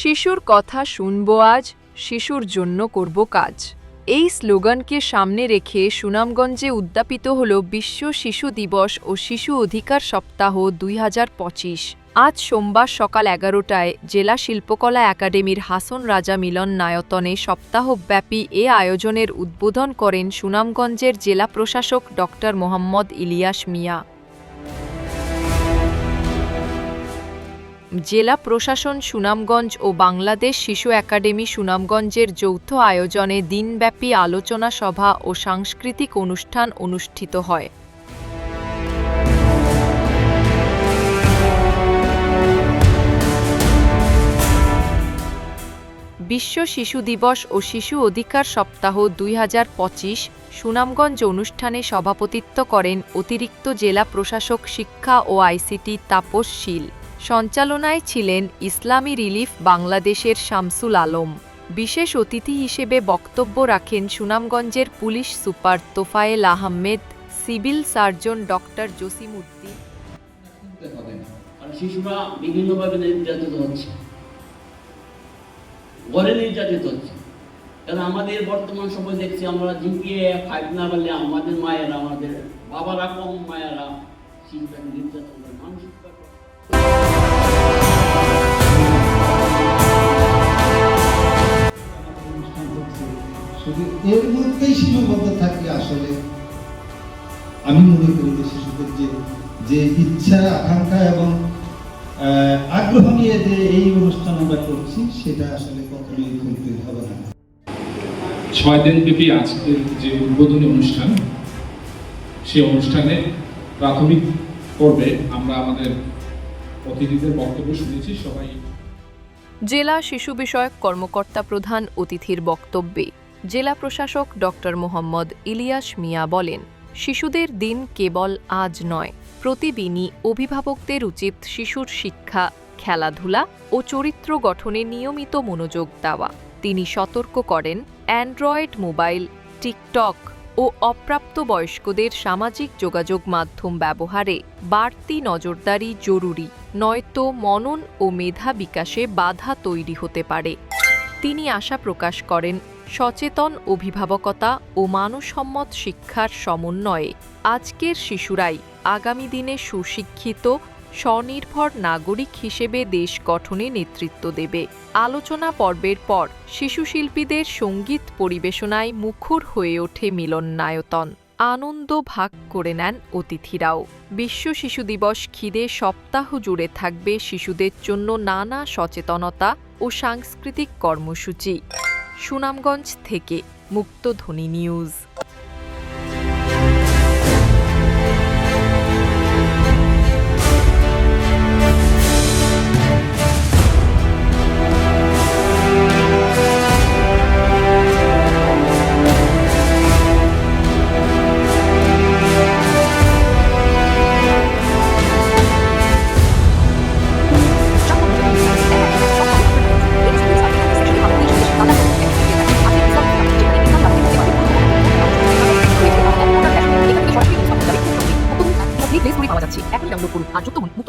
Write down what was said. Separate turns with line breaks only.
শিশুর কথা শুনব আজ, শিশুর জন্য করব কাজ। এই স্লোগানকে সামনে রেখে সুনামগঞ্জে উদ্যাপিত হল বিশ্ব শিশু দিবস ও শিশু অধিকার সপ্তাহ দুই হাজার পঁচিশ। আজ সোমবার সকাল এগারোটায় জেলা শিল্পকলা একাডেমির হাসন রাজা মিলন নায়তনে সপ্তাহব্যাপী এ আয়োজনের উদ্বোধন করেন সুনামগঞ্জের জেলা প্রশাসক ড মোহাম্মদ ইলিয়াস মিয়া। জেলা প্রশাসন সুনামগঞ্জ ও বাংলাদেশ শিশু একাডেমি সুনামগঞ্জের যৌথ আয়োজনে দিনব্যাপী আলোচনা সভা ও সাংস্কৃতিক অনুষ্ঠান অনুষ্ঠিত হয়। বিশ্ব শিশু দিবস ও শিশু অধিকার সপ্তাহ দুই হাজার পঁচিশ সুনামগঞ্জ অনুষ্ঠানে সভাপতিত্ব করেন অতিরিক্ত জেলা প্রশাসক শিক্ষা ও আইসিটি তাপস শীল। সঞ্চালনায় ছিলেন ইসলামী রিলিফ বাংলাদেশের শামসুল আলম। বিশেষ অতিথি হিসেবে বক্তব্য রাখেন সুনামগঞ্জের police super Tofail Ahmed, civil surgeon doctor Jasimuddin.
করতে হবে না কারণ শিশুরা বিভিন্নভাবে নির্যাতিত হচ্ছে। ঘরে নির্যাতিত হচ্ছে। কারণ আমাদের বর্তমান সময় দেখছি আমরা জিপিএ, ফাইভ না পারলে আমাদের মায়েরা, আমাদের বাবারা কম মায়েরা শিশুটাকে নির্যাতন
শুধু এর মধ্যেই সীমাবদ্ধ থাকলে আসলে আমি মনে করি যে শিশুদের যে যে ইচ্ছা আকাঙ্ক্ষা এবং আগ্রহ নিয়ে যে এই অনুষ্ঠান আমরা করছি সেটা আসলে কখনোই কমপ্লিট হবে না।
ছয় দিন ব্যাপী আজকের যে উদ্বোধনী অনুষ্ঠান সেই অনুষ্ঠানে প্রাথমিক পর্বে আমরা আমাদের অতিথিদের বক্তব্য শুনেছি সবাই
জেলা শিশু বিষয়ক কর্মকর্তা প্রধান অতিথির বক্তব্যে জেলা প্রশাসক ড মোহাম্মদ ইলিয়াস মিয়া বলেন, শিশুদের দিন কেবল আজ নয়, প্রতিদিনই অভিভাবকদের উচিত শিশুর শিক্ষা, খেলাধুলা ও চরিত্র গঠনে নিয়মিত মনোযোগ দেওয়া। তিনি সতর্ক করেন, অ্যান্ড্রয়েড মোবাইল, টিকটক ও অপ্রাপ্ত বয়স্কদের সামাজিক যোগাযোগ মাধ্যম ব্যবহারে বাড়তি নজরদারি জরুরি, নয়তো মনন ও মেধা বিকাশে বাধা তৈরি হতে পারে। তিনি আশা প্রকাশ করেন সচেতন অভিভাবকতা ও মানসম্মত শিক্ষার সমন্বয়ে আজকের শিশুরাই আগামী দিনে সুশিক্ষিত, স্বনির্ভর নাগরিক হিসেবে দেশ গঠনে নেতৃত্ব দেবে। আলোচনা পর্বের পর শিশু শিল্পীদের সংগীত পরিবেশনায় মুখর হয়ে ওঠে মিলনায়তন। আনন্দ ভাগ করে নেন অতিথিরাও। বিশ্ব শিশু দিবস ঘিরে সপ্তাহ জুড়ে থাকবে শিশুদের জন্য নানা সচেতনতা ও সাংস্কৃতিক কর্মসূচি। সুনামগঞ্জ থেকে মুক্তধ্বনি নিউজ। 안쪽도 목, 목도